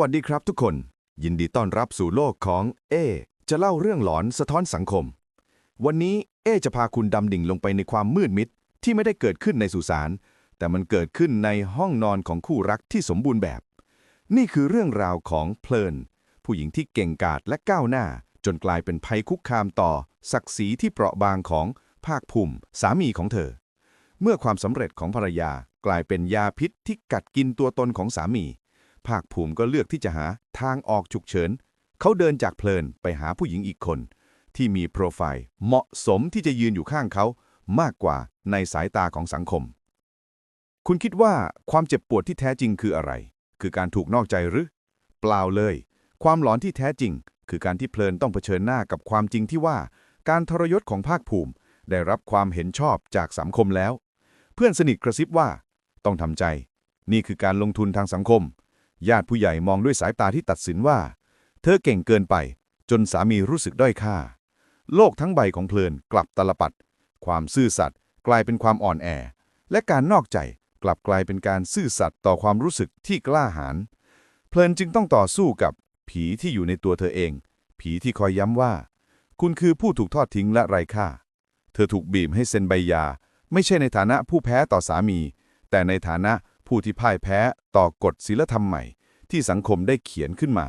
วัสดีครับทุกคน ยินดีต้อนรับสู่โลกของเอ จะเล่าเรื่องหลอนสะท้อนสังคม วันนี้เอจะพาคุณดำดิ่งลงไปในความมืดมิดที่ไม่ได้เกิดขึ้นในสุสานแต่มันเกิดขึ้นในห้องนอนของคู่รักที่สมบูรณ์แบบ นี่คือเรื่องราวของเพลิน ผู้หญิงที่เก่งกาจและก้าวหน้า จนกลายเป็นภัยคุกคามต่อ ศักดิ์ศรีที่เปราะบางของภาคภูมิสามีของเธอ เมื่อความสำเร็จของภรรยากลายเป็นยาพิษที่กัดกินตัวตนของสามี ภาคภูมิก็เลือกที่จะหาทางออกฉุกเฉิน เขาเดินจากเพลินไปหาผู้หญิงอีกคน ที่มีโปรไฟล์เหมาะสมที่จะยืนอยู่ข้างเขา มากกว่าในสายตาของสังคม คุณคิดว่าความเจ็บปวดที่แท้จริงคืออะไร คือการถูกนอกใจหรือ เปล่าเลย ความหลอนที่แท้จริง คือการที่เพลินต้องเผชิญหน้ากับความจริงที่ว่า การทรยศของภาคภูมิ ได้รับความเห็นชอบจากสังคมแล้ว เพื่อนสนิทกระซิบว่า ต้องทำใจ นี่คือการลงทุนทางสังคม ญาติผู้ใหญ่มองด้วยสายตาที่ตัดสินว่า เธอเก่งเกินไป จนสามีรู้สึกด้อยค่า โลกทั้งใบของเพลินกลับตลปัด ความซื่อสัตย์กลายเป็นความอ่อนแอ และการนอกใจกลับกลายเป็นการซื่อสัตย์ต่อความรู้สึกที่กล้าหาญเพลินจึงต้องต่อสู้กับผีที่อยู่ในตัวเธอเอง ผีที่คอยย้ำว่า คุณคือผู้ถูกทอดทิ้งและไร้ค่า เธอถูกบีบให้เซ็นใบยา ไม่ใช่ในฐานะผู้แพ้ต่อสามี แต่ในฐานะ ผู้ที่พ่ายแพ้ต่อกฎศีลธรรมใหม่ ที่สังคมได้เขียนขึ้นมา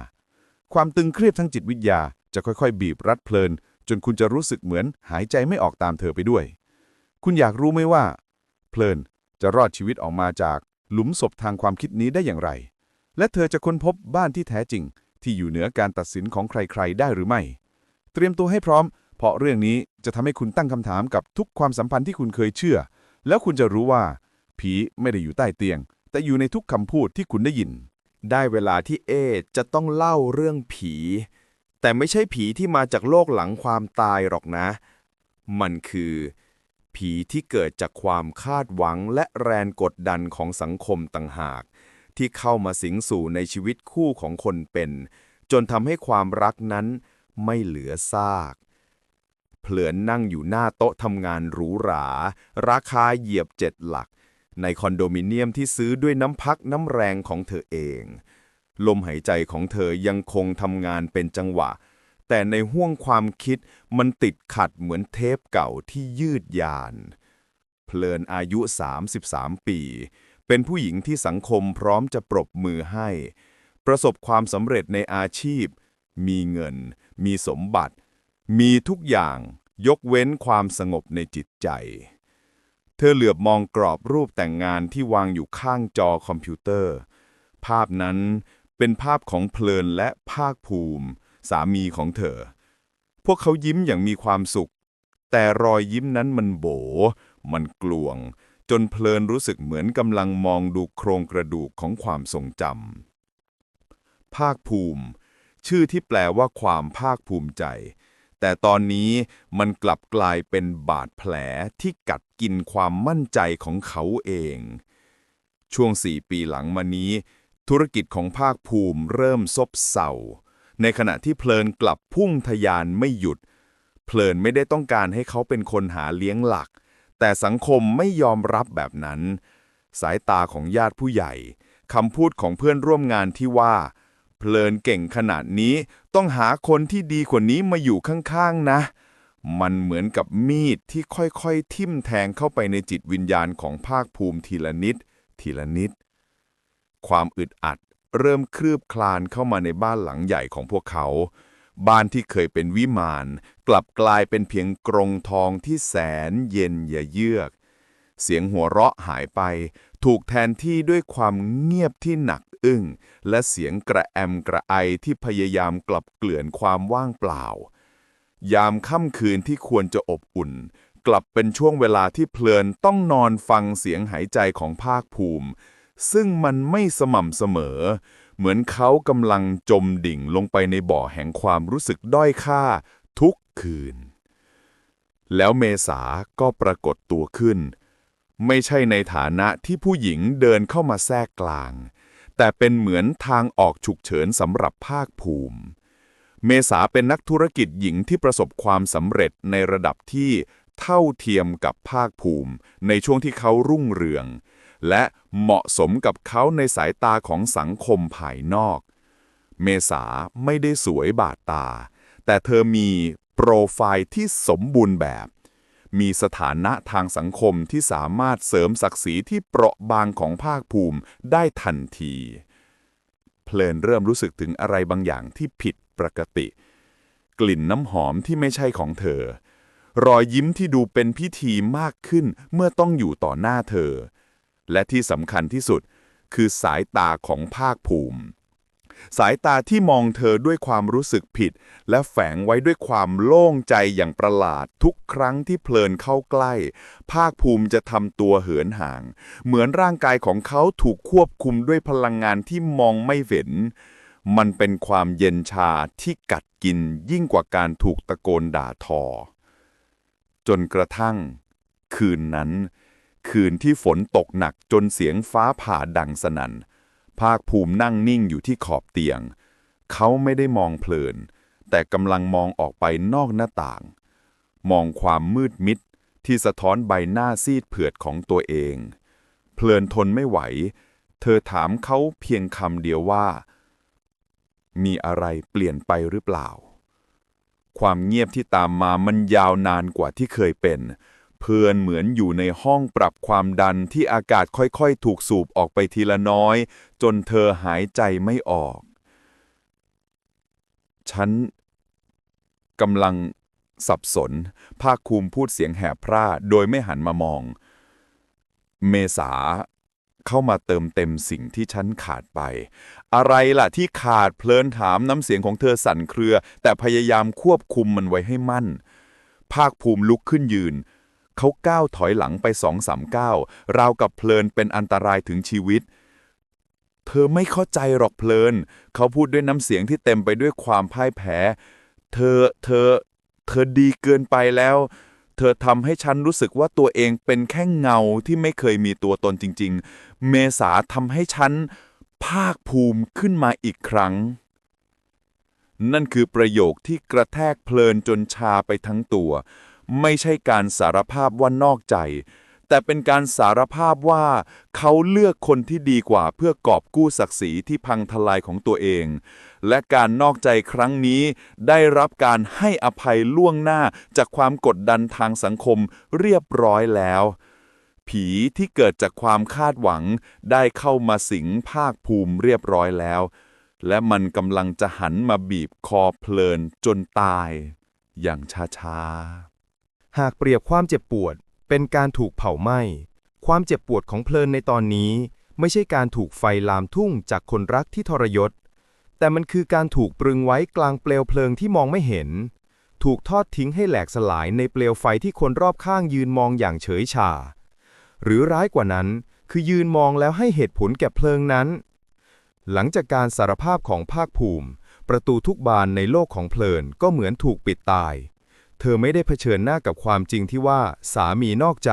ความตึงเครียดทั้งจิตวิทยาจะค่อยๆ บีบรัดเพลิน จนคุณจะรู้สึกเหมือนหายใจไม่ออกตามเธอไปด้วย คุณอยากรู้ไหมว่า เพลินจะรอดชีวิตออกมาจากหลุมศพทางความคิดนี้ได้อย่างไร และเธอจะค้นพบบ้านที่แท้จริง ที่อยู่เหนือการตัดสินของใครๆ ได้หรือไม่ เตรียมตัวให้พร้อม เพราะเรื่องนี้จะทำให้คุณตั้งคำถามกับทุกความสัมพันธ์ที่คุณเคยเชื่อ แล้วคุณจะรู้ว่า ผีไม่ได้อยู่ใต้เตียง แต่อยู่ในทุกคำพูดที่คุณได้ยิน ได้เวลาที่เอจะต้องเล่าเรื่องผี แต่ไม่ใช่ผีที่มาจากโลกหลังความตายหรอกนะ มันคือ ผีที่เกิดจากความคาดหวังและแรงกดดันของสังคมต่างหาก ที่เข้ามาสิงสู่ในชีวิตคู่ของคนเป็น จนทำให้ความรักนั้นไม่เหลือซากเพลือนนั่งอยู่หน้าโต๊ะทำงานหรูหรา ราคาเหยียบเจ็ดหลัก ในคอนโดมิเนียมที่ซื้อด้วยน้ำพักน้ำแรงของเธอเอง ลมหายใจของเธอยังคงทำงานเป็นจังหวะ แต่ในห้วงความคิดมันติดขัดเหมือนเทปเก่าที่ยืดยาน เพลินอายุ 33 ปี เป็นผู้หญิงที่สังคมพร้อมจะปรบมือให้ ประสบความสำเร็จในอาชีพ มีเงิน มีสมบัติ มีทุกอย่างยกเว้นความสงบในจิตใจ เธอเหลือบมองกรอบรูปแต่งงานที่วางอยู่ข้างจอคอมพิวเตอร์ ภาพนั้นเป็นภาพของเพลินและภาคภูมิ สามีของเธอ พวกเขายิ้มอย่างมีความสุข แต่รอยยิ้มนั้นมันโบ มันกลวง จนเพลินรู้สึกเหมือนกำลังมองดูโครงกระดูกของความทรงจำภาคภูมิ ชื่อที่แปลว่าความภาคภูมิใจ แต่ตอนนี้มันกลับกลายเป็นบาดแผลที่กัดกินความมั่นใจของเขาเอง ช่วงสี่ปีหลังมานี้ ธุรกิจของภาคภูมิเริ่มซบเซาในขณะที่เพลินกลับพุ่งทะยานไม่หยุด เพลินไม่ได้ต้องการให้เขาเป็นคนหาเลี้ยงหลัก แต่สังคมไม่ยอมรับแบบนั้น สายตาของญาติผู้ใหญ่คำพูดของเพื่อนร่วมงานที่ว่า เพลินเก่งขนาดนี้ ต้องหาคนที่ดีกว่านี้มาอยู่ข้างๆนะ มันเหมือนกับมีดที่ค่อยๆ ทิ่มแทงเข้าไปในจิตวิญญาณของภาคภูมิทีละนิด ทีละนิด ความอึดอัดเริ่มคลืบคลานเข้ามาในบ้านหลังใหญ่ของพวกเขา บ้านที่เคยเป็นวิมาน กลับกลายเป็นเพียงกรงทองที่แสนเย็นอย่าเยือก เสียงหัวเราะหายไป ถูกแทนที่ด้วยความเงียบที่หนัก อึ้ง และเสียงกระแอมกระไอที่พยายามกลับเกลื่อนความว่างเปล่า ยามค่ำคืนที่ควรจะอบอุ่น กลับเป็นช่วงเวลาที่เพลินต้องนอนฟังเสียงหายใจของภาคภูมิ ซึ่งมันไม่สม่ำเสมอ เหมือนเขากำลังจมดิ่งลงไปในบ่อแห่งความรู้สึกด้อยค่าทุกคืน แล้วเมษาก็ปรากฏตัวขึ้น ไม่ใช่ในฐานะที่ผู้หญิงเดินเข้ามาแทรกกลาง แต่เป็นเหมือนทางออกฉุกเฉินสำหรับภาคภูมิ เมษาเป็นนักธุรกิจหญิงที่ประสบความสำเร็จในระดับที่เท่าเทียมกับภาคภูมิ ในช่วงที่เขารุ่งเรือง และเหมาะสมกับเขาในสายตาของสังคมภายนอก เมษาไม่ได้สวยบาดตา แต่เธอมีโปรไฟล์ที่สมบูรณ์แบบ มีสถานะทางสังคมที่สามารถเสริมศักดิ์ศรีที่เปราะบางของภาคภูมิได้ทันที เพลินเริ่มรู้สึกถึงอะไรบางอย่างที่ผิดปกติ กลิ่นน้ำหอมที่ไม่ใช่ของเธอ รอยยิ้มที่ดูเป็นพิธีมากขึ้นเมื่อต้องอยู่ต่อหน้าเธอ และที่สำคัญที่สุดคือสายตาของภาคภูมิ สายตาที่มองเธอด้วยความรู้สึกผิด และแฝงไว้ด้วยความโล่งใจอย่างประหลาดทุกครั้งที่เพลินเข้าใกล้ ภาคภูมิจะทำตัวเหินห่าง เหมือนร่างกายของเขาถูกควบคุมด้วยพลังงานที่มองไม่เห็น มันเป็นความเย็นชาที่กัดกินยิ่งกว่าการถูกตะโกนด่าทอ จนกระทั่ง คืนนั้น คืนที่ฝนตกหนักจนเสียงฟ้าผ่าดังสนั่น ภาคภูมินั่งนิ่งอยู่ที่ขอบเตียง เขาไม่ได้มองเพลิน แต่กำลังมองออกไปนอกหน้าต่าง มองความมืดมิดที่สะท้อนใบหน้าซีดเผือดของตัวเอง เพลินทนไม่ไหว เธอถามเขาเพียงคำเดียวว่า มีอะไรเปลี่ยนไปหรือเปล่า ความเงียบที่ตามมามันยาวนานกว่าที่เคยเป็น เพื่อนเหมือนอยู่ในห้องปรับความดันที่อากาศค่อยๆ ถูกสูบออกไปทีละน้อย จนเธอหายใจไม่ออก ฉันกำลังสับสน ภาคภูมิพูดเสียงแหบพร่าโดยไม่หันมามอง เมษาเข้ามาเติมเต็มสิ่งที่ฉันขาดไป อะไรล่ะที่ขาดเพลินถามน้ำเสียงของเธอสั่นเครือ แต่พยายามควบคุมมันไว้ให้มั่น ภาคภูมิลุกขึ้นยืน เขาก้าวถอยหลังไปสองสามก้าวราวกับเพลินเป็นอันตรายถึงชีวิต เธอไม่เข้าใจหรอกเพลิน เขาพูดด้วยน้ำเสียงที่เต็มไปด้วยความพ่ายแพ้ เธอ เธอ เธอดีเกินไปแล้ว เธอทำให้ฉันรู้สึกว่าตัวเองเป็นแค่เงาที่ไม่เคยมีตัวตนจริง ๆ เมษาทำให้ฉันภาคภูมิขึ้นมาอีกครั้ง นั่นคือประโยคที่กระแทกเพลินจนชาไปทั้งตัว ไม่ใช่การสารภาพว่านอกใจ แต่เป็นการสารภาพว่าเขาเลือกคนที่ดีกว่าเพื่อกอบกู้ศักดิ์ศรีที่พังทลายของตัวเอง และการนอกใจครั้งนี้ได้รับการให้อภัยล่วงหน้าจากความกดดันทางสังคมเรียบร้อยแล้วผีที่เกิดจากความคาดหวังได้เข้ามาสิงภาคภูมิเรียบร้อยแล้ว และมันกำลังจะหันมาบีบคอเพลินจนตาย อย่างช้าๆ หากเปรียบความเจ็บปวด เป็นการถูกเผาไหม้ ความเจ็บปวดของเพลินในตอนนี้ ไม่ใช่การถูกไฟลามทุ่งจากคนรักที่ทรยศ แต่มันคือการถูกปรึงไว้กลางเปลวเพลิงที่มองไม่เห็น ถูกทอดทิ้งให้แหลกสลายในเปลวไฟที่คนรอบข้างยืนมองอย่างเฉยชา หรือร้ายกว่านั้นคือยืนมองแล้วให้เหตุผลแก่เพลิงนั้น หลังจากการสารภาพของภาคภูมิ ประตูทุกบานในโลกของเพลินก็เหมือนถูกปิดตาย เธอไม่ได้เผชิญหน้ากับความจริงที่ว่าสามีนอกใจ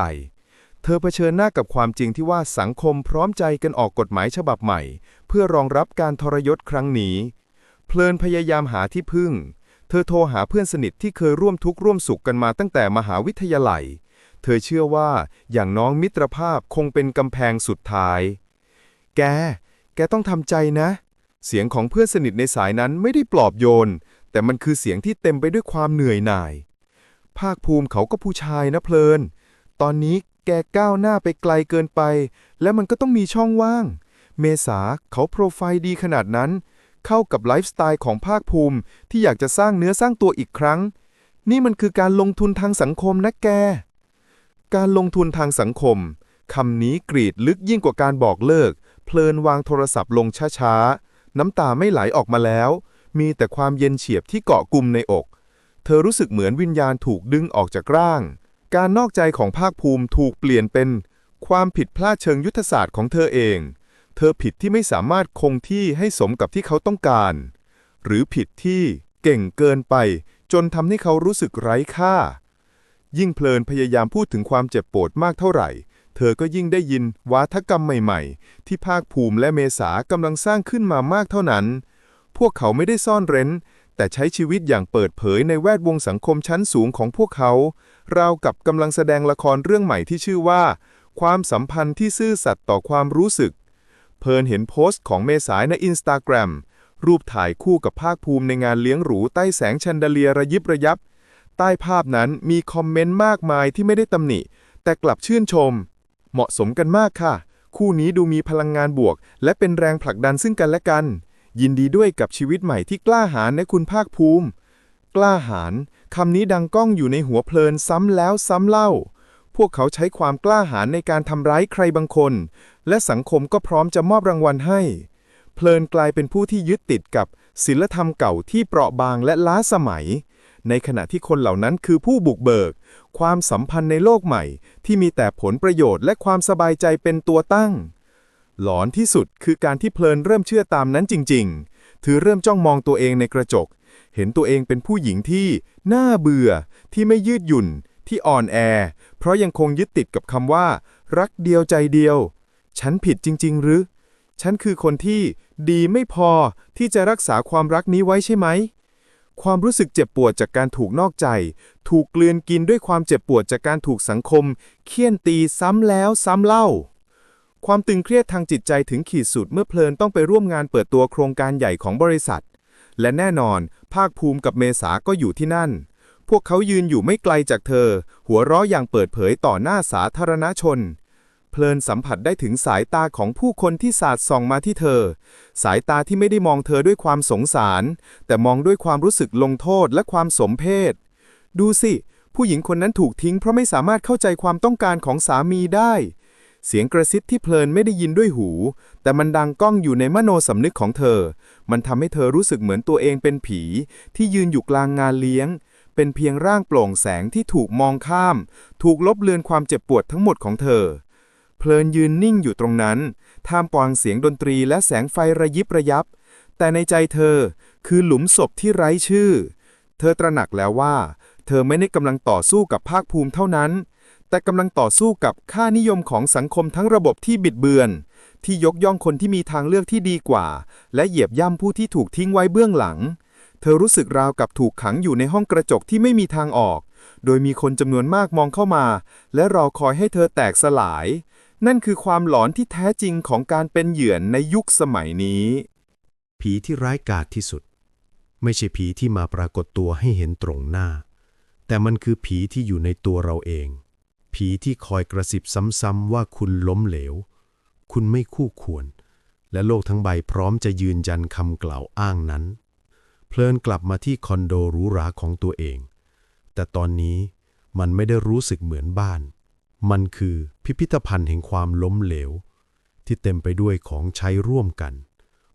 เธอเผชิญหน้ากับความจริงที่ว่าสังคมพร้อมใจกันออกกฎหมายฉบับใหม่ เพื่อรองรับการทรยศครั้งนี้ เพลินพยายามหาที่พึ่ง เธอโทรหาเพื่อนสนิทที่เคยร่วมทุกข์ร่วมสุขกันมาตั้งแต่มหาวิทยาลัย เธอเชื่อว่าอย่างน้องมิตรภาพคงเป็นกำแพงสุดท้าย แก แกต้องทำใจนะ เสียงของเพื่อนสนิทในสายนั้นไม่ได้ปลอบโยน แต่มันคือเสียงที่เต็มไปด้วยความเหนื่อยหน่าย ภาคภูมิเขาก็ผู้ชายนะเพลิน ตอนนี้แกก้าวหน้าไปไกลเกินไป และมันก็ต้องมีช่องว่าง เมษาเขาโปรไฟล์ดีขนาดนั้น เข้ากับไลฟ์สไตล์ของภาคภูมิที่อยากจะสร้างเนื้อสร้างตัวอีกครั้ง นี่มันคือการลงทุนทางสังคมนะแก การลงทุนทางสังคมคำนี้กรีดลึกยิ่งกว่าการบอกเลิก เพลินวางโทรศัพท์ลงช้าๆ น้ำตาไม่ไหลออกมาแล้ว มีแต่ความเย็นเฉียบที่เกาะกลุ่มในอก เธอรู้สึกเหมือนวิญญาณถูกดึงออกจากร่าง การนอกใจของภาคภูมิถูกเปลี่ยนเป็น ความผิดพลาดเชิงยุทธศาสตร์ของเธอเอง เธอผิดที่ไม่สามารถคงที่ให้สมกับที่เขาต้องการ หรือผิดที่เก่งเกินไป จนทำให้เขารู้สึกไร้ค่า ยิ่งเพลินพยายามพูดถึงความเจ็บปวดมากเท่าไหร่ เธอก็ยิ่งได้ยินวาทกรรมใหม่ๆ ที่ภาคภูมิและเมษากำลังสร้างขึ้นมามากเท่านั้น พวกเขาไม่ได้ซ่อนเร้น แต่ใช้ชีวิตอย่างเปิดเผยในแวดวงสังคมชั้นสูงของพวกเขา ราวกับกำลังแสดงละครเรื่องใหม่ที่ชื่อว่า ความสัมพันธ์ที่ซื่อสัตย์ต่อความรู้สึก เพลินเห็นโพสต์ของเมษายในอินสตาแกรมรูปถ่ายคู่กับภาคภูมิในงานเลี้ยงหรูใต้แสงชันเดเลียระยิบระยับ ใต้ภาพนั้นมีคอมเมนต์มากมายที่ไม่ได้ตำหนิ แต่กลับชื่นชม เหมาะสมกันมากค่ะ คู่นี้ดูมีพลังงานบวก และเป็นแรงผลักดันซึ่งกันและกัน ยินดีด้วยกับชีวิตใหม่ที่กล้าหาญนะคุณภาคภูมิ กล้าหาญคำนี้ดังก้องอยู่ในหัวเพลินซ้ำแล้วซ้ำเล่า พวกเขาใช้ความกล้าหาญในการทำร้ายใครบางคน และสังคมก็พร้อมจะมอบรางวัลให้ เพลินกลายเป็นผู้ที่ยึดติดกับศิลธรรมเก่าที่เปราะบางและล้าสมัย ในขณะที่คนเหล่านั้นคือผู้บุกเบิก ความสัมพันธ์ในโลกใหม่ ที่มีแต่ผลประโยชน์และความสบายใจเป็นตัวตั้ง หลอนที่สุดคือการที่เพลินเริ่มเชื่อตามนั้นจริง ๆ ถือเริ่มจ้องมองตัวเองในกระจก เห็นตัวเองเป็นผู้หญิงที่น่าเบื่อ ที่ไม่ยืดหยุ่น ที่อ่อนแอ เพราะยังคงยึดติดกับคำว่า รักเดียวใจเดียว ฉันผิดจริง ๆ หรือ ฉันคือคนที่ดีไม่พอที่จะรักษาความรักนี้ไว้ใช่ไหม ความรู้สึกเจ็บปวดจากการถูกนอกใจ ถูกกลืนกินด้วยความเจ็บปวดจากการถูกสังคม เคี่ยนตีซ้ำแล้วซ้ำเล่า ความตึงเครียดทางจิตใจถึงขีดสุดเมื่อเพลินต้องไปร่วมงานเปิดตัวโครงการใหญ่ของบริษัท และแน่นอน ภาคภูมิกับเมษาก็อยู่ที่นั่น พวกเขายืนอยู่ไม่ไกลจากเธอ หัวเราะอย่างเปิดเผยต่อหน้าสาธารณชน เพลินสัมผัสได้ถึงสายตาของผู้คนที่สาดส่องมาที่เธอ สายตาที่ไม่ได้มองเธอด้วยความสงสาร แต่มองด้วยความรู้สึกลงโทษและความสมเพศ ดูสิ ผู้หญิงคนนั้นถูกทิ้งเพราะไม่สามารถเข้าใจความต้องการของสามีได้ เสียงกระซิบที่เพลินไม่ได้ยินด้วยหู แต่มันดังก้องอยู่ในมโนสำนึกของเธอ มันทำให้เธอรู้สึกเหมือนตัวเองเป็นผี ที่ยืนอยู่กลางงานเลี้ยง เป็นเพียงร่างโปร่งแสงที่ถูกมองข้าม ถูกลบเลือนความเจ็บปวดทั้งหมดของเธอ เพลินยืนนิ่งอยู่ตรงนั้น ท่ามกลางเสียงดนตรีและแสงไฟระยิบระยับ แต่ในใจเธอคือหลุมศพที่ไร้ชื่อ เธอตระหนักแล้วว่า เธอไม่ได้กำลังต่อสู้กับภาคภูมิเท่านั้น แต่กำลังต่อสู้กับค่านิยมของสังคมทั้งระบบที่บิดเบือน ที่ยกย่องคนที่มีทางเลือกที่ดีกว่า และเหยียบย่ำผู้ที่ถูกทิ้งไว้เบื้องหลัง เธอรู้สึกราวกับถูกขังอยู่ในห้องกระจกที่ไม่มีทางออก โดยมีคนจำนวนมากมองเข้ามา และรอคอยให้เธอแตกสลาย นั่นคือความหลอนที่แท้จริงของการเป็นเหยื่อในยุคสมัยนี้ ผีที่ร้ายกาจที่สุด ไม่ใช่ผีที่มาปรากฏตัวให้เห็นตรงหน้า แต่มันคือผีที่อยู่ในตัวเราเอง ผีที่คอยกระสิบซ้ำๆว่าคุณล้มเหลว คุณไม่คู่ควร และโลกทั้งใบพร้อมจะยืนยันคำกล่าวอ้างนั้น เพลินกลับมาที่คอนโดหรูหราของตัวเอง แต่ตอนนี้มันไม่ได้รู้สึกเหมือนบ้าน มันคือพิพิธภัณฑ์แห่งความล้มเหลว ที่เต็มไปด้วยของใช้ร่วมกัน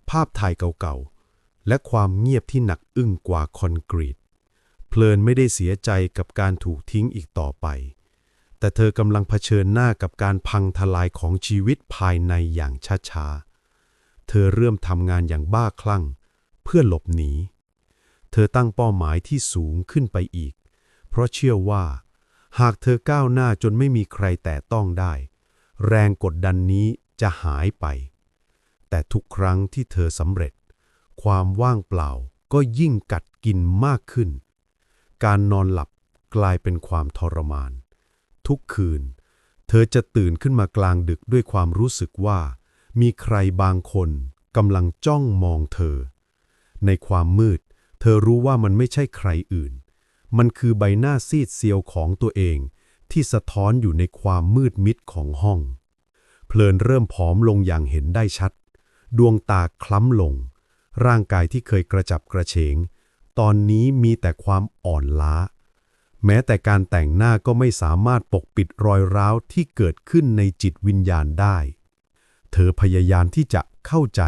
ภาพถ่ายเก่าๆ และความเงียบที่หนักอึ้งกว่าคอนกรีต เพลินไม่ได้เสียใจกับการถูกทิ้งอีกต่อไป แต่เธอกำลังเผชิญหน้ากับการพังทลายของชีวิตภายในอย่างช้าๆ เธอเริ่มทำงานอย่างบ้าคลั่ง เพื่อหลบหนี เธอตั้งเป้าหมายที่สูงขึ้นไปอีก เพราะเชื่อว่า หากเธอก้าวหน้าจนไม่มีใครแตะต้องได้ แรงกดดันนี้จะหายไป แต่ทุกครั้งที่เธอสำเร็จ ความว่างเปล่าก็ยิ่งกัดกินมากขึ้น การนอนหลับกลายเป็นความทรมาน ทุกคืน เธอจะตื่นขึ้นมากลางดึกด้วยความรู้สึกว่า มีใครบางคนกำลังจ้องมองเธอ ในความมืด เธอรู้ว่ามันไม่ใช่ใครอื่น มันคือใบหน้าซีดเซียวของตัวเองที่สะท้อนอยู่ในความมืดมิดของห้อง เพลินเริ่มผอมลงอย่างเห็นได้ชัด ดวงตาคล้ำลง ร่างกายที่เคยกระจับกระเฉง ตอนนี้มีแต่ความอ่อนล้า แม้แต่การแต่งหน้าก็ไม่สามารถปกปิดรอยร้าวที่เกิดขึ้นในจิตวิญญาณได้ เธอพยายามที่จะเข้าใจ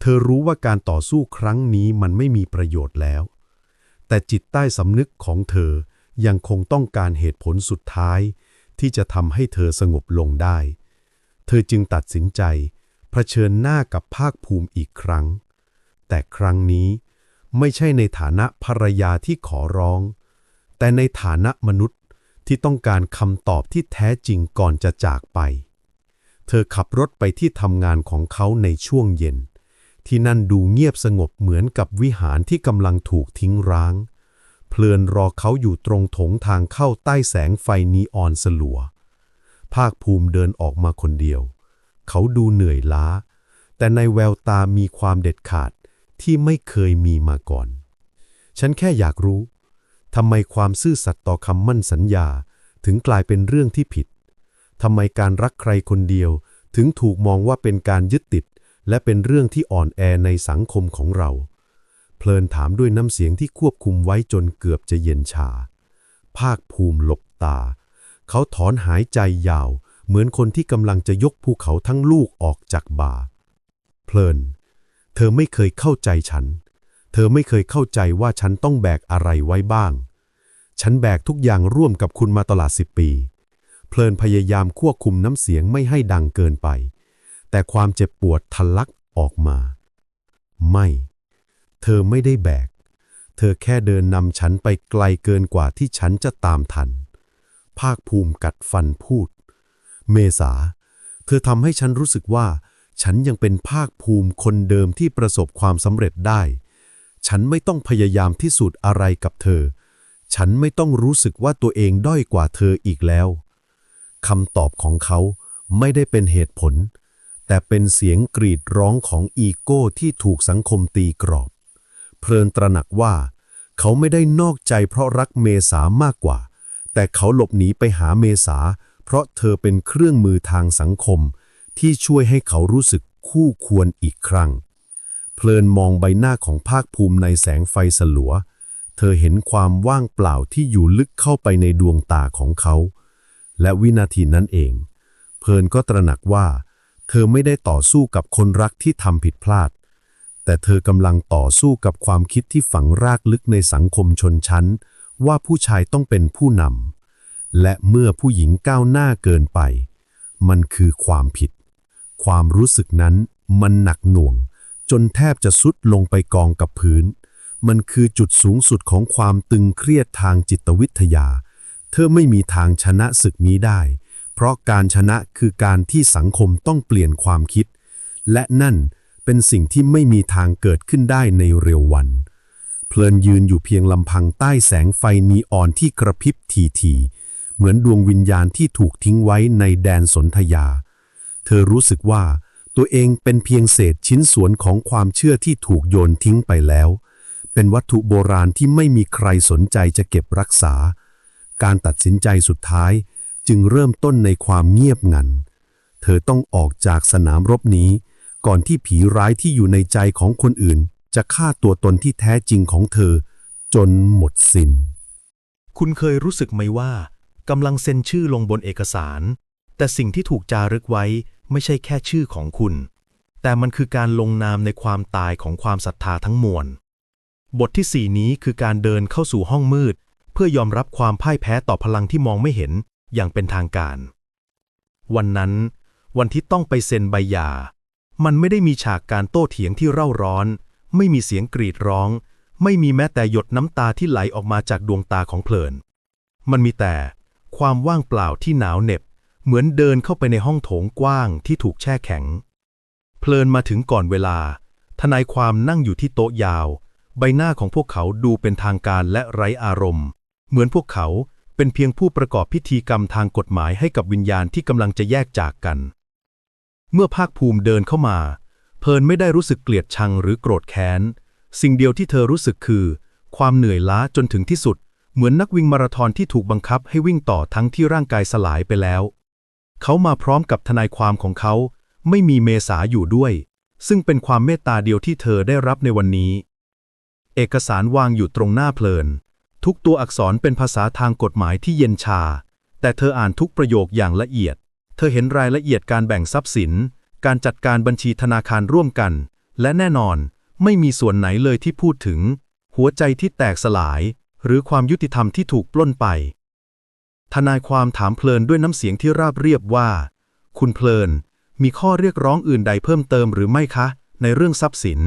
เธอรู้ว่าการต่อสู้ครั้งนี้มันไม่มีประโยชน์แล้ว แต่จิตใต้สำนึกของเธอยังคงต้องการเหตุผลสุดท้าย ที่จะทำให้เธอสงบลงได้ เธอจึงตัดสินใจเผชิญหน้ากับภาคภูมิอีกครั้ง แต่ครั้งนี้ไม่ใช่ในฐานะภรรยาที่ขอร้อง แต่ในฐานะมนุษย์ที่ต้องการคำตอบที่แท้จริงก่อนจะจากไป เธอขับรถไปที่ทำงานของเขาในช่วงเย็น ที่นั่นดูเงียบสงบเหมือนกับวิหารที่กำลังถูกทิ้งร้าง เพลินรอเขาอยู่ตรงโถงทางเข้าใต้แสงไฟนีออนสลัว ภาคภูมิเดินออกมาคนเดียว เขาดูเหนื่อยล้า แต่ในแววตามีความเด็ดขาดที่ไม่เคยมีมาก่อน ฉันแค่อยากรู้ ทำไมความซื่อสัตย์ต่อคำมั่นสัญญา ถึงกลายเป็นเรื่องที่ผิด ทำไมการรักใครคนเดียว ถึงถูกมองว่าเป็นการยึดติด และเป็นเรื่องที่อ่อนแอในสังคมของเรา เพลินถามด้วยน้ำเสียงที่ควบคุมไว้จนเกือบจะเย็นชา ภาคภูมิหลบตา เขาถอนหายใจยาว เหมือนคนที่กำลังจะยกภูเขาทั้งลูกออกจากบ่า เพลิน เธอไม่เคยเข้าใจฉัน เธอไม่เคยเข้าใจว่าฉันต้องแบกอะไรไว้บ้าง ฉันแบกทุกอย่างร่วมกับคุณมาตลอดสิบปี เพลินพยายามควบคุมน้ำเสียงไม่ให้ดังเกินไป แต่ความเจ็บปวดทะลักออกมา ไม่ เธอไม่ได้แบก เธอแค่เดินนำฉันไปไกลเกินกว่าที่ฉันจะตามทัน ภาคภูมิกัดฟันพูด เมษา เธอทำให้ฉันรู้สึกว่า ฉันยังเป็นภาคภูมิคนเดิมที่ประสบความสำเร็จได้ ฉันไม่ต้องพยายามพิสูจน์อะไรกับเธอ ฉันไม่ต้องรู้สึกว่าตัวเองด้อยกว่าเธออีกแล้วคำตอบของเขาไม่ได้เป็นเหตุผล แต่เป็นเสียงกรีดร้องของอีโก้ที่ถูกสังคมตีกรอบ เพลินตระหนักว่า เขาไม่ได้นอกใจเพราะรักเมษามากกว่า แต่เขาหลบหนีไปหาเมษา เพราะเธอเป็นเครื่องมือทางสังคม ที่ช่วยให้เขารู้สึกคู่ควรอีกครั้ง เพลินมองใบหน้าของภาคภูมิในแสงไฟสลัว เธอเห็นความว่างเปล่าที่อยู่ลึกเข้าไปในดวงตาของเขา และวินาทีนั้นเอง เพลินก็ตระหนักว่า เธอไม่ได้ต่อสู้กับคนรักที่ทำผิดพลาด แต่เธอกำลังต่อสู้กับความคิดที่ฝังรากลึกในสังคมชนชั้น ว่าผู้ชายต้องเป็นผู้นำและเมื่อผู้หญิงก้าวหน้าเกินไป มันคือความผิด ความรู้สึกนั้นมันหนักหน่วง จนแทบจะสุดลงไปกองกับพื้น มันคือจุดสูงสุดของความตึงเครียดทางจิตวิทยา เธอไม่มีทางชนะศึกนี้ได้ เพราะการชนะคือการที่สังคมต้องเปลี่ยนความคิด และนั่นเป็นสิ่งที่ไม่มีทางเกิดขึ้นได้ในเร็ววัน เพลินยืนอยู่เพียงลำพังใต้แสงไฟนีออนที่กระพริบทีๆเหมือนดวงวิญญาณที่ถูกทิ้งไว้ในแดนสนธยา เธอรู้สึกว่า ตัวเองเป็นเพียงเศษชิ้นส่วนของความเชื่อที่ถูกโยนทิ้งไปแล้ว เป็นวัตถุโบราณที่ไม่มีใครสนใจจะเก็บรักษา การตัดสินใจสุดท้ายจึงเริ่มต้นในความเงียบงัน เธอต้องออกจากสนามรบนี้ ก่อนที่ผีร้ายที่อยู่ในใจของคนอื่น จะฆ่าตัวตนที่แท้จริงของเธอ จนหมดสิน้น คุณเคยรู้สึกไหมว่ากำลังเซ็นชื่อลงบนเอกสาร แต่สิ่งที่ถูกจารึกไว้ ไม่ใช่แค่ชื่อของคุณ แต่มันคือการลงนามในความตายของความศรัทธาทั้งมวล บทที่สี่นี้คือการเดินเข้าสู่ห้องมืด เพื่อยอมรับความพ่ายแพ้ต่อพลังที่มองไม่เห็นอย่างเป็นทางการ วันนั้น วันที่ต้องไปเซ็นใบหย่า มันไม่ได้มีฉากการโต้เถียงที่เร่าร้อน ไม่มีเสียงกรีดร้อง ไม่มีแม้แต่หยดน้ำตาที่ไหลออกมาจากดวงตาของเพลิน มันมีแต่ความว่างเปล่าที่หนาวเหน็บ เหมือนเดินเข้าไปในห้องโถงกว้างที่ถูกแช่แข็ง เพลินมาถึงก่อนเวลา ทนายความนั่งอยู่ที่โต๊ะยาว ใบหน้าของพวกเขาดูเป็นทางการและไร้อารมณ์ เหมือนพวกเขาเป็นเพียงผู้ประกอบพิธีกรรมทางกฎหมายให้กับวิญญาณที่กำลังจะแยกจากกัน เมื่อภาคภูมิเดินเข้ามา เพลินไม่ได้รู้สึกเกลียดชังหรือโกรธแค้น สิ่งเดียวที่เธอรู้สึกคือ ความเหนื่อยล้าจนถึงที่สุด เหมือนนักวิ่งมาราธอนที่ถูกบังคับให้วิ่งต่อทั้งที่ร่างกายสลายไปแล้ว เขามาพร้อมกับทนายความของเขา ไม่มีเมษาอยู่ด้วย ซึ่งเป็นความเมตตาเดียวที่เธอได้รับในวันนี้ เอกสารวางอยู่ตรงหน้าเพลิน ทุกตัวอักษรเป็นภาษาทางกฎหมายที่เย็นชา แต่เธออ่านทุกประโยคอย่างละเอียด เธอเห็นรายละเอียดการแบ่งทรัพย์สิน การจัดการบัญชีธนาคารร่วมกัน และแน่นอน ไม่มีส่วนไหนเลยที่พูดถึง หัวใจที่แตกสลาย หรือความยุติธรรมที่ถูกปล้นไป ทนายความถามเพลินด้วยน้ำเสียงที่ราบเรียบว่า คุณเพลิน มีข้อเรียกร้องอื่นใดเพิ่มเติมหรือไม่คะ ในเรื่องทรัพย์สิน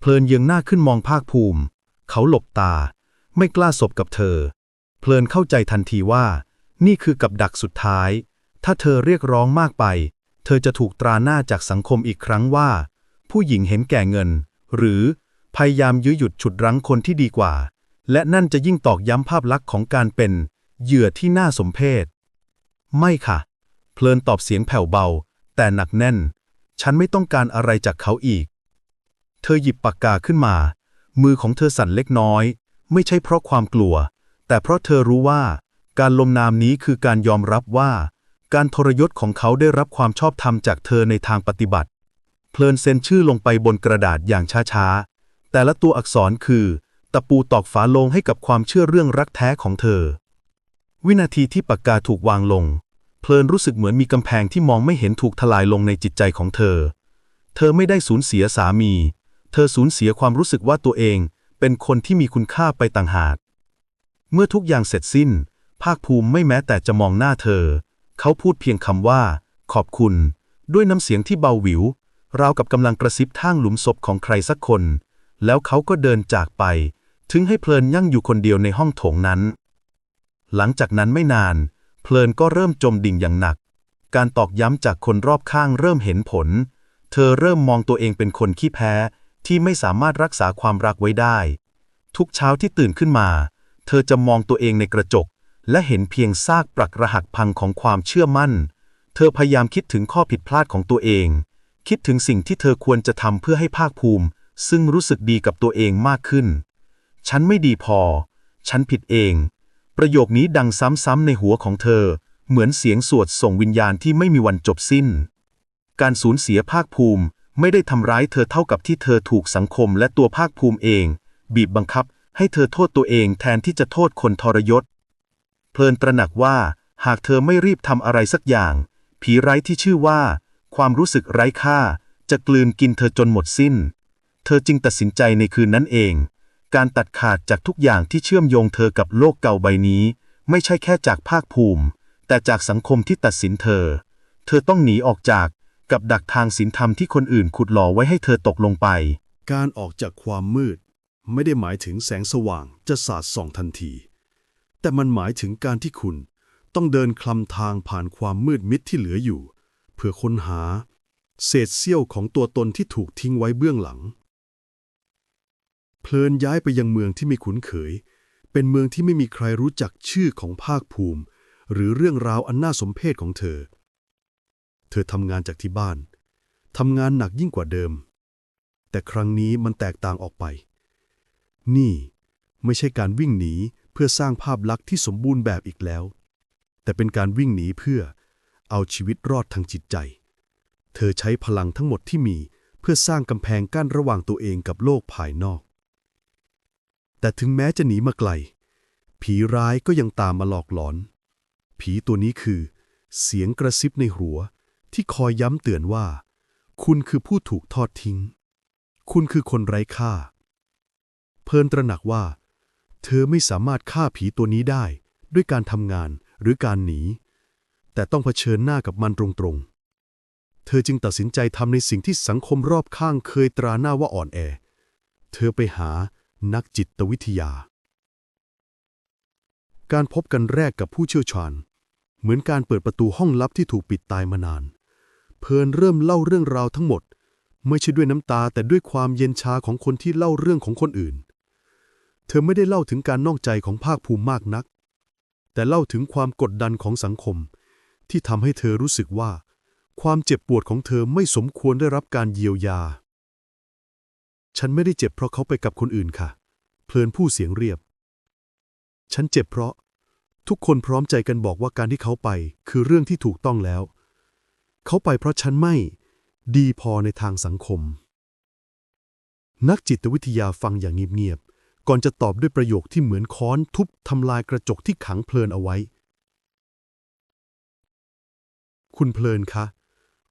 เพลินยืองหน้าขึ้นมองภาคภูมิ เขาหลบตา ไม่กล้าสบกับเธอ เพลินเข้าใจทันทีว่า นี่คือกับดักสุดท้าย ถ้าเธอเรียกร้องมากไป เธอจะถูกตราหน้าจากสังคมอีกครั้งว่า ผู้หญิงเห็นแก่เงิน หรือพยายามยื้อหยุดฉุดรั้งคนที่ดีกว่า และนั่นจะยิ่งตอกย้ำภาพลักษณ์ของการเป็น เหยื่อที่น่าสมเพชไม่ค่ะ เพลินตอบเสียงแผ่วเบา แต่หนักแน่น ฉันไม่ต้องการอะไรจากเขาอีก เธอหยิบปากกาขึ้นมา มือของเธอสั่นเล็กน้อย ไม่ใช่เพราะความกลัว แต่เพราะเธอรู้ว่า การลงนามนี้คือการยอมรับว่า การทรยศของเขาได้รับความชอบธรรมจากเธอในทางปฏิบัติ เพลินเซ็นชื่อลงไปบนกระดาษอย่างช้าๆแต่ละตัวอักษรคือ ตะปูตอกฝาโลงให้กับความเชื่อเรื่องรักแท้ของเธอ วินาทีที่ปากกาถูกวางลง เพลินรู้สึกเหมือนมีกำแพงที่มองไม่เห็นถูกทลายลงในจิตใจของเธอ เธอไม่ได้สูญเสียสามี เธอสูญเสียความรู้สึกว่าตัวเอง เป็นคนที่มีคุณค่าไปต่างหาก เมื่อทุกอย่างเสร็จสิ้น ภาคภูมิไม่แม้แต่จะมองหน้าเธอ เขาพูดเพียงคำว่า ขอบคุณ ด้วยน้ำเสียงที่เบาหวิว ราวกับกำลังกระซิบทางหลุมศพของใครสักคน แล้วเขาก็เดินจากไป ถึงให้เพลินยั่งอยู่คนเดียวในห้องโถงนั้น หลังจากนั้นไม่นาน เพลินก็เริ่มจมดิ่งอย่างหนัก การตอกย้ำจากคนรอบข้างเริ่มเห็นผล เธอเริ่มมองตัวเองเป็นคนขี้แพ้ที่ไม่สามารถรักษาความรักไว้ได้ ทุกเช้าที่ตื่นขึ้นมา เธอจะมองตัวเองในกระจก และเห็นเพียงซากปรักระหักพังของความเชื่อมั่น เธอพยายามคิดถึงข้อผิดพลาดของตัวเอง คิดถึงสิ่งที่เธอควรจะทำเพื่อให้ภาคภูมิ ซึ่งรู้สึกดีกับตัวเองมากขึ้น ฉันไม่ดีพอ ฉันผิดเอง ประโยคนี้ดังซ้ำๆในหัวของเธอ เหมือนเสียงสวดส่งวิญญาณที่ไม่มีวันจบสิ้น การสูญเสียภาคภูมิไม่ได้ทำร้ายเธอเท่ากับที่เธอถูกสังคมและตัวภาคภูมิเอง บีบบังคับให้เธอโทษตัวเองแทนที่จะโทษคนทรยศ เพลินตระหนักว่า หากเธอไม่รีบทำอะไรสักอย่าง ผีไร้ที่ชื่อว่า ความรู้สึกไร้ค่า จะกลืนกินเธอจนหมดสิ้น เธอจึงตัดสินใจในคืนนั้นเอง การตัดขาดจากทุกอย่างที่เชื่อมโยงเธอกับโลกเก่าใบนี้ ไม่ใช่แค่จากภาคภูมิ แต่จากสังคมที่ตัดสินเธอ เธอต้องหนีออกจากกับดักทางศีลธรรมที่คนอื่นขุดหล่อไว้ให้เธอตกลงไป การออกจากความมืด ไม่ได้หมายถึงแสงสว่างจะสาดส่องทันที แต่มันหมายถึงการที่คุณต้องเดินคลำทางผ่านความมืดมิดที่เหลืออยู่ เพื่อค้นหา เศษเสี้ยวของตัวตนที่ถูกทิ้งไว้เบื้องหลัง เพลินย้ายไปยังเมืองที่ไม่คุ้นเคย เป็นเมืองที่ไม่มีใครรู้จักชื่อของภาคภูมิ หรือเรื่องราวอันน่าสมเพชของเธอ เธอทำงานจากที่บ้านทำงานหนักยิ่งกว่าเดิม แต่ครั้งนี้มันแตกต่างออกไป นี่ไม่ใช่การวิ่งหนีเพื่อสร้างภาพลักษณ์ที่สมบูรณ์แบบอีกแล้ว แต่เป็นการวิ่งหนีเพื่อเอาชีวิตรอดทางจิตใจ เธอใช้พลังทั้งหมดที่มีเพื่อสร้างกำแพงกั้นระหว่างตัวเองกับโลกภายนอก แต่ถึงแม้จะหนีมาไกล ผีร้ายก็ยังตามมาหลอกหลอน ผีตัวนี้คือ เสียงกระซิบในหัว ที่คอยย้ำเตือนว่า คุณคือผู้ถูกทอดทิ้ง คุณคือคนไร้ค่า เพลินตระหนักว่า เธอไม่สามารถฆ่าผีตัวนี้ได้ ด้วยการทำงานหรือการหนี แต่ต้องเผชิญหน้ากับมันตรงๆเธอจึงตัดสินใจทำในสิ่งที่สังคมรอบข้างเคยตราหน้าว่าอ่อนแอ เธอไปหา นักจิตวิทยา การพบกันแรกกับผู้เชี่ยวชาญ เหมือนการเปิดประตูห้องลับที่ถูกปิดตายมานาน เพลินเริ่มเล่าเรื่องราวทั้งหมด ไม่ใช่ด้วยน้ำตาแต่ด้วยความเย็นชาของคนที่เล่าเรื่องของคนอื่น เธอไม่ได้เล่าถึงการนอกใจของภาคภูมิมากนัก แต่เล่าถึงความกดดันของสังคม ที่ทำให้เธอรู้สึกว่า ความเจ็บปวดของเธอไม่สมควรได้รับการเยียวยา ฉันไม่ได้เจ็บเพราะเขาไปกับคนอื่นค่ะ เพลินผู้เสียงเรียบ ฉันเจ็บเพราะ ทุกคนพร้อมใจกันบอกว่าการที่เขาไป คือเรื่องที่ถูกต้องแล้ว เขาไปเพราะฉันไม่ ดีพอในทางสังคม นักจิตวิทยาฟังอย่างเงียบๆก่อนจะตอบด้วยประโยคที่เหมือนค้อนทุบทำลายกระจกที่ขังเพลินเอาไว้ คุณเพลินคะ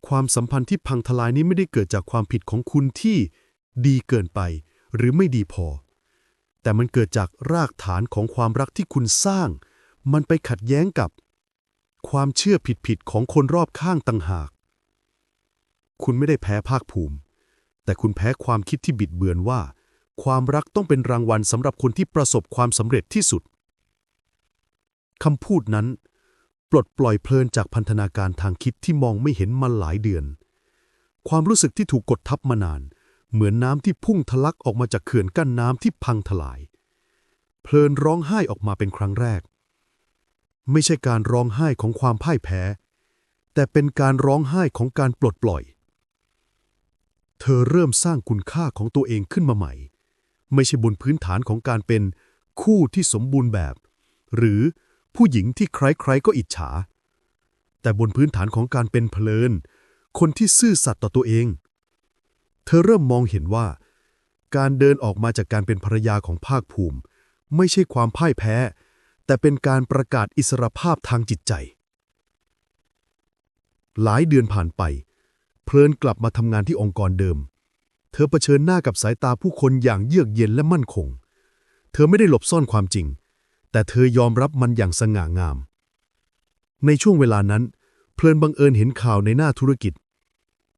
ความสัมพันธ์ที่พังทลายนี้ไม่ได้เกิดจากความผิดของคุณที่ ดีเกินไปหรือไม่ดีพอ แต่มันเกิดจากรากฐานของความรักที่คุณสร้าง มันไปขัดแย้งกับ ความเชื่อผิดๆของคนรอบข้างต่างหาก คุณไม่ได้แพ้ภาคภูมิ แต่คุณแพ้ความคิดที่บิดเบือนว่า ความรักต้องเป็นรางวัลสำหรับคนที่ประสบความสำเร็จที่สุดคำพูดนั้น ปลดปล่อยเพลินจากพันธนาการทางคิดที่มองไม่เห็นมาหลายเดือน ความรู้สึกที่ถูกกดทับมานาน เหมือนน้ำที่พุ่งทะลักออกมาจากเขื่อนกั้นน้ำที่พังทลาย เพลินร้องไห้ออกมาเป็นครั้งแรก ไม่ใช่การร้องไห้ของความพ่ายแพ้ แต่เป็นการร้องไห้ของการปลดปล่อย เธอเริ่มสร้างคุณค่าของตัวเองขึ้นมาใหม่ ไม่ใช่บนพื้นฐานของการเป็นคู่ที่สมบูรณ์แบบ หรือผู้หญิงที่ใครๆก็อิจฉา แต่บนพื้นฐานของการเป็นเพลิน คนที่ซื่อสัตย์ต่อตัวเอง เธอเริ่มมองเห็นว่า การเดินออกมาจากการเป็นภรรยาของภาคภูมิ ไม่ใช่ความพ่ายแพ้ แต่เป็นการประกาศอิสรภาพทางจิตใจ หลายเดือนผ่านไป เพลินกลับมาทำงานที่องค์กรเดิม เธอเผชิญหน้ากับสายตาผู้คนอย่างเยือกเย็นและมั่นคง เธอไม่ได้หลบซ่อนความจริง แต่เธอยอมรับมันอย่างสง่างาม ในช่วงเวลานั้น เพลินบังเอิญเห็นข่าวในหน้าธุรกิจ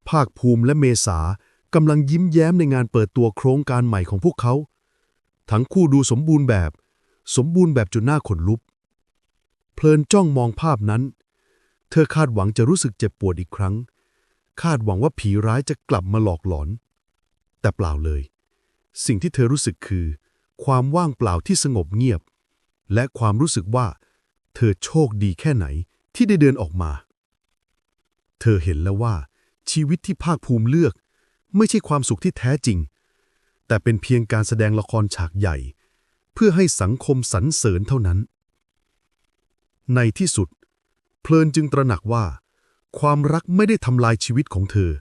ภาคภูมิและเมษา กำลังยิ้มแย้มในงานเปิดตัวโครงการใหม่ของพวกเขา ทั้งคู่ดูสมบูรณ์แบบ สมบูรณ์แบบจนหน้าขนลุก เพลินจ้องมองภาพนั้น เธอคาดหวังจะรู้สึกเจ็บปวดอีกครั้ง คาดหวังว่าผีร้ายจะกลับมาหลอกหลอน แต่เปล่าเลย สิ่งที่เธอรู้สึกคือ ความว่างเปล่าที่สงบเงียบ และความรู้สึกว่า เธอโชคดีแค่ไหนที่ได้เดินออกมา เธอเห็นแล้วว่าชีวิตที่ภาคภูมิเลือก ไม่ใช่ความสุขที่แท้จริง แต่เป็นเพียงการแสดงละครฉากใหญ่ เพื่อให้สังคมสรรเสริญเท่านั้น ในที่สุด เพลินจึงตระหนักว่า ความรักไม่ได้ทำลายชีวิตของเธอ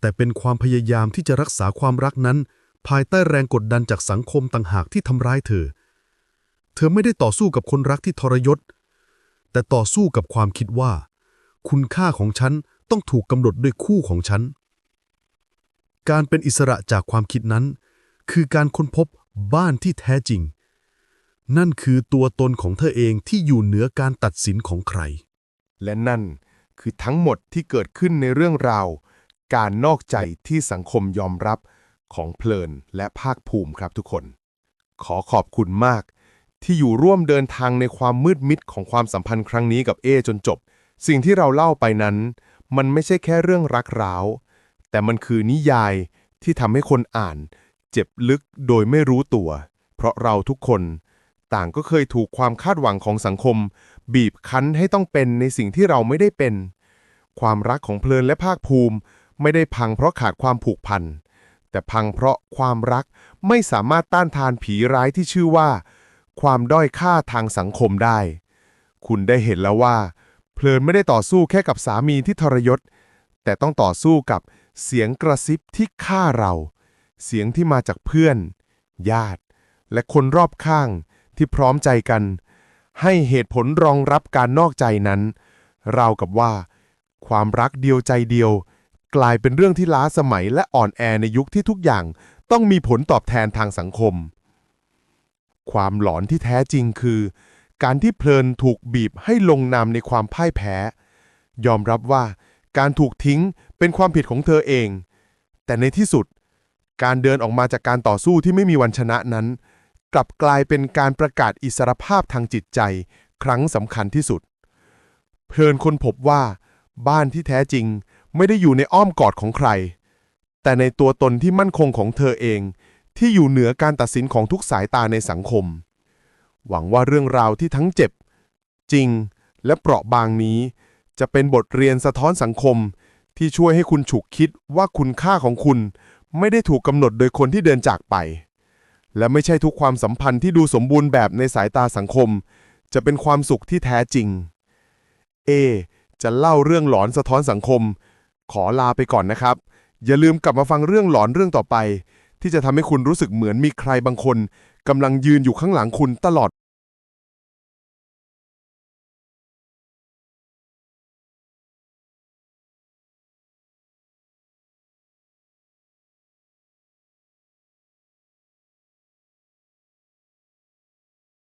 แต่เป็นความพยายามที่จะรักษาความรักนั้น ภายใต้แรงกดดันจากสังคมต่างหากที่ทำร้ายเธอ เธอไม่ได้ต่อสู้กับคนรักที่ทรยศ แต่ต่อสู้กับความคิดว่า คุณค่าของฉันต้องถูกกำหนดด้วยคู่ของฉัน การเป็นอิสระจากความคิดนั้น คือการค้นพบบ้านที่แท้จริง นั่นคือตัวตนของเธอเองที่อยู่เหนือการตัดสินของใคร และนั่นคือทั้งหมดที่เกิดขึ้นในเรื่องราว การนอกใจที่สังคมยอมรับของเพลินและภาคภูมิครับทุกคน ขอขอบคุณมาก ที่อยู่ร่วมเดินทางในความมืดมิดของความสัมพันธ์ครั้งนี้กับเอจนจบ สิ่งที่เราเล่าไปนั้น มันไม่ใช่แค่เรื่องรักร้าว แต่มันคือนิยายที่ทำให้คนอ่าน เจ็บลึกโดยไม่รู้ตัว เพราะเราทุกคน ต่างก็เคยถูกความคาดหวังของสังคม บีบคั้นให้ต้องเป็นในสิ่งที่เราไม่ได้เป็น ความรักของเพลินและภาคภูมิ ไม่ได้พังเพราะขาดความผูกพัน แต่พังเพราะความรักไม่สามารถต้านทานผีร้ายที่ชื่อว่า ความด้อยค่าทางสังคมได้ คุณได้เห็นแล้วว่า เพลินไม่ได้ต่อสู้แค่กับสามีที่ทรยศ แต่ต้องต่อสู้กับ เสียงกระซิบที่ฆ่าเรา เสียงที่มาจากเพื่อน ญาติ และคนรอบข้างที่พร้อมใจกัน ให้เหตุผลรองรับการนอกใจนั้นราวกับว่า ความรักเดียวใจเดียว กลายเป็นเรื่องที่ล้าสมัยและอ่อนแอในยุคที่ทุกอย่างต้องมีผลตอบแทนทางสังคม ความหลอนที่แท้จริงคือ การที่เพลินถูกบีบให้ลงนามในความพ่ายแพ้ ยอมรับว่า การถูกทิ้งเป็นความผิดของเธอเอง แต่ในที่สุด การเดินออกมาจากการต่อสู้ที่ไม่มีวันชนะนั้น กลับกลายเป็นการประกาศอิสรภาพทางจิตใจ ครั้งสำคัญที่สุด เพลินคนพบว่า บ้านที่แท้จริงไม่ได้อยู่ในอ้อมกอดของใคร แต่ในตัวตนที่มั่นคงของเธอเอง ที่อยู่เหนือการตัดสินของทุกสายตาในสังคม หวังว่าเรื่องราวที่ทั้งเจ็บ จริงและเปราะบางนี้ จะเป็นบทเรียนสะท้อนสังคม ที่ช่วยให้คุณฉุกคิดว่าคุณค่าของคุณ ไม่ได้ถูกกำหนดโดยคนที่เดินจากไป และไม่ใช่ทุกความสัมพันธ์ที่ดูสมบูรณ์แบบในสายตาสังคม จะเป็นความสุขที่แท้จริง เอ จะเล่าเรื่องหลอนสะท้อนสังคม ขอลาไปก่อนนะครับ อย่าลืมกลับมาฟังเรื่องหลอนเรื่องต่อไป ที่จะทำให้คุณรู้สึกเหมือนมีใครบางคนกำลังยืนอยู่ข้างหลังคุณตลอด